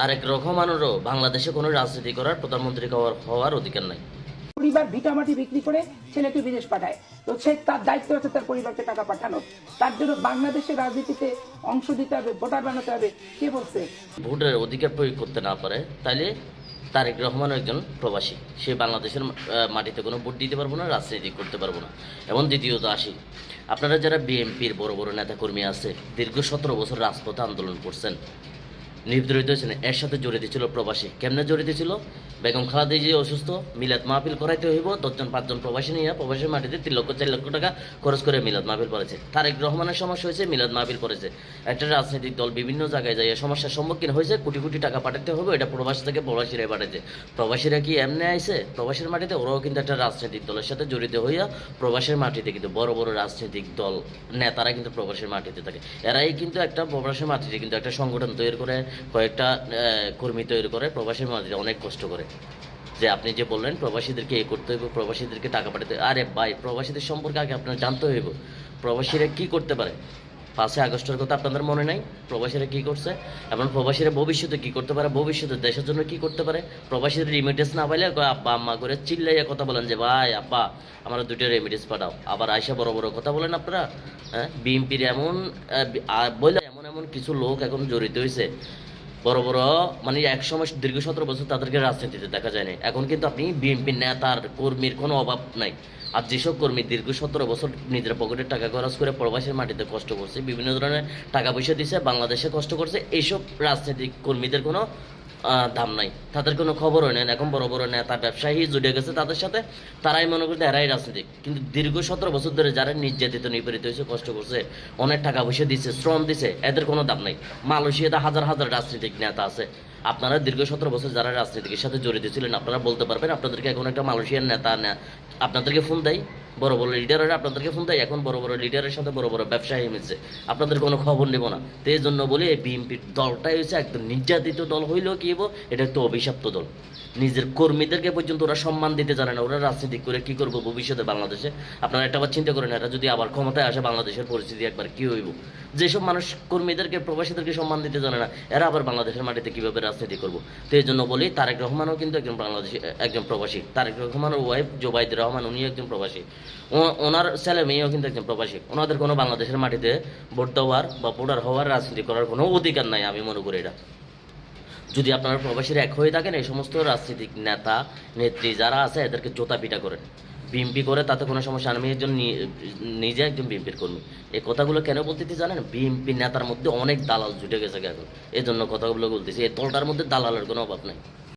তারেক রহমানেরও বাংলাদেশে কোনো রাজনীতি করার প্রধানমন্ত্রী হওয়ার হওয়ার অধিকার নাই। পরিবার ভিটামাটি বিক্রি করে ছেলেকে বিদেশ পাঠায়। তো সে তার দায়িত্ব আছে তার পরিবারকে টাকা পাঠানো তার জন্য বাংলাদেশের রাজনীতিতে অংশ দিতে হবে ভোটার বানাতে হবে। কে বলছে? ভোটের অধিকার প্রয়োগ করতে না পারে তাহলে তারেক রহমান একজন প্রবাসী। সে বাংলাদেশের মাটিতে কোনো ভোট দিতে পারব না রাজনীতি করতে পারব না। এবং দ্বিতীয়ত আসি আপনারা যারা বিএনপির বড় বড় নেতাকর্মী আছে দীর্ঘ সতেরো বছর রাজপথে আন্দোলন করছেন নির্ধারিত হয়েছেন এর সাথে জড়িত ছিল প্রবাসী। কেমনে জড়িত ছিল বেগম খালাদি যে অসুস্থ, মিলাদ মাহফিল করাইতে হইব, দশজন, পাঁচজন প্রবাসী নিয়ে প্রবাসীর মাটিতে তিন লক্ষ, চার লক্ষ টাকা খরচ করে মিলাদ মাহফিল করেছে। তারেক রহমানের সমস্যা হয়েছে, মিলাদ মাহফিল করেছে। একটা রাজনৈতিক দল বিভিন্ন জায়গায় যাই সমস্যার সম্মুখীন হয়েছে, কোটি কোটি টাকা পাঠাতে হবে এটা প্রবাসী থেকে প্রবাসীরা পাঠাইছে। প্রবাসীরা কি এমনি আইছে? প্রবাসীর মাটিতে ওরাও কিন্তু একটা রাজনৈতিক দলের সাথে জড়িত হইয়া প্রবাসের মাটিতে কিন্তু বড় বড় রাজনৈতিক দল, নেতারা কিন্তু প্রবাসের মাটিতে থাকে। এরাই কিন্তু একটা প্রবাসের মাটিতে কিন্তু একটা সংগঠন তৈরি করে কয়েকটা কর্মী তৈরি করে প্রবাসের মাটিতে অনেক কষ্ট করে। যে আপনি যে বললেন, প্রবাসীদেরকে এ করতে হইব, প্রবাসীদেরকে টাকা পাঠাতে। আরে ভাই, প্রবাসীদের সম্পর্কে আগে আপনার জানতে হইব। প্রবাসীরা কি করতে পারে? পাঁচই আগস্টের কথা আপনাদের মনে নাই? প্রবাসীরা কি করছে? এবং প্রবাসীরা ভবিষ্যতে কি করতে পারে? ভবিষ্যতে দেশের জন্য কি করতে পারে? প্রবাসীদের রেমিটেন্স না পাইলে আব্বা, আম্মা, করে চিল্লাইয়া কথা বলেন যে, ভাই, আব্বা আমার দুটো রেমিটেন্স পাঠাও। আবার আইসা বড় বড় কথা বলেন আপনারা হ্যাঁ? বিএনপির এমন বলে এমন এমন কিছু লোক এখন জড়িত হয়েছে বড় বড় মানে এক সময় দীর্ঘ সতেরো বছর তাদেরকে রাজনীতিতে দেখা যায়নি। এখন কিন্তু আপনি বিএনপি নেতার, কর্মীর কোনো অভাব নাই। আর যেসব কর্মী দীর্ঘ সতেরো বছর নিজের পকেটে টাকা খরচ করে প্রবাসের মাটিতে কষ্ট করছে, বিভিন্ন ধরনের টাকা পয়সা দিছে, বাংলাদেশে কষ্ট করছে এইসব রাজনৈতিক কর্মীদের কোনো দাম নাই। তাদের কোনো খবরও নেই। এখন বড় বড় নেতা, ব্যবসায়ী জুড়ে গেছে তাদের সাথে। তারাই মনে করছে এরাই রাজনীতিক। কিন্তু দীর্ঘ সতেরো বছর ধরে যারা নির্যাতিত, নিপীড়িত হয়েছে, কষ্ট করছে, অনেক টাকা পয়সা দিচ্ছে শ্রম দিছে, এদের কোনো দাম নাই। মালয়েশিয়াতে হাজার হাজার রাজনৈতিক নেতা আছে। আপনারা দীর্ঘ সতেরো বছর যারা রাজনীতিকের সাথে জড়িত ছিলেন, আপনারা বলতে পারবেন, আপনাদেরকে এখন একটা মালয়েশিয়ার নেতা না আপনাদেরকে ফোন দেয়। বড় বড় লিডাররা আপনাদেরকে ফোন দেয়, এখন বড় বড় লিডারের সাথে বড় বড় ব্যবসায়ী মিলছে। আপনাদের কোনো খবর নেব না। তো এই জন্য বলি, এই বিএনপির দলটাই হচ্ছে একদম নির্যাতিত দল হইলেও কি হব এটা একটু অভিশপ্ত দল। নিজের কর্মীদেরকে পর্যন্ত ওরা সম্মান দিতে জানে না। ওরা রাজনীতি করে কি করব ভবিষ্যতে বাংলাদেশে? আপনারা একটা বার চিন্তা করেন এটা যদি আবার ক্ষমতায় আসে, বাংলাদেশের পরিস্থিতি একবার কি হইব? যেসব মানুষ কর্মীদেরকে, প্রবাসীদেরকে সম্মান দিতে জানে না, এরা আবার বাংলাদেশের মাটিতে কীভাবে রাজনীতি করব? তো এই জন্য বলি, তারেক রহমানও কিন্তু একজন বাংলাদেশি, একজন প্রবাসী। তারেক রহমানের ওয়াইফ জোবাইদ রহমান, উনিও একজন প্রবাসী। ওনার ছেলে মেয়েও কিন্তু একজন প্রবাসী। ওনাদের কোনো বাংলাদেশের মাটিতে ভোট দেওয়ার বা ভোটার হওয়ার রাজনীতি করার কোনো অধিকার নাই, আমি মনে করি এটা। যদি আপনারা প্রবাসীরা এক হয়ে থাকেন, এই সমস্ত রাজনৈতিক নেতা, নেত্রী যারা আছে, এদেরকে জোতা পিটা করেন। বিএমপি করে, তাতে কোনো সমস্যা। আমি একজন নিজে একজন বিএমপির কর্মী। এই কথাগুলো কেন বলতেছি জানেন? বিএমপি নেতার মধ্যে অনেক দালাল জুটে গেছে এখন। এই জন্য কথাগুলো বলতেছি। এই দলটার মধ্যে দালালের কোনো অভাব নাই।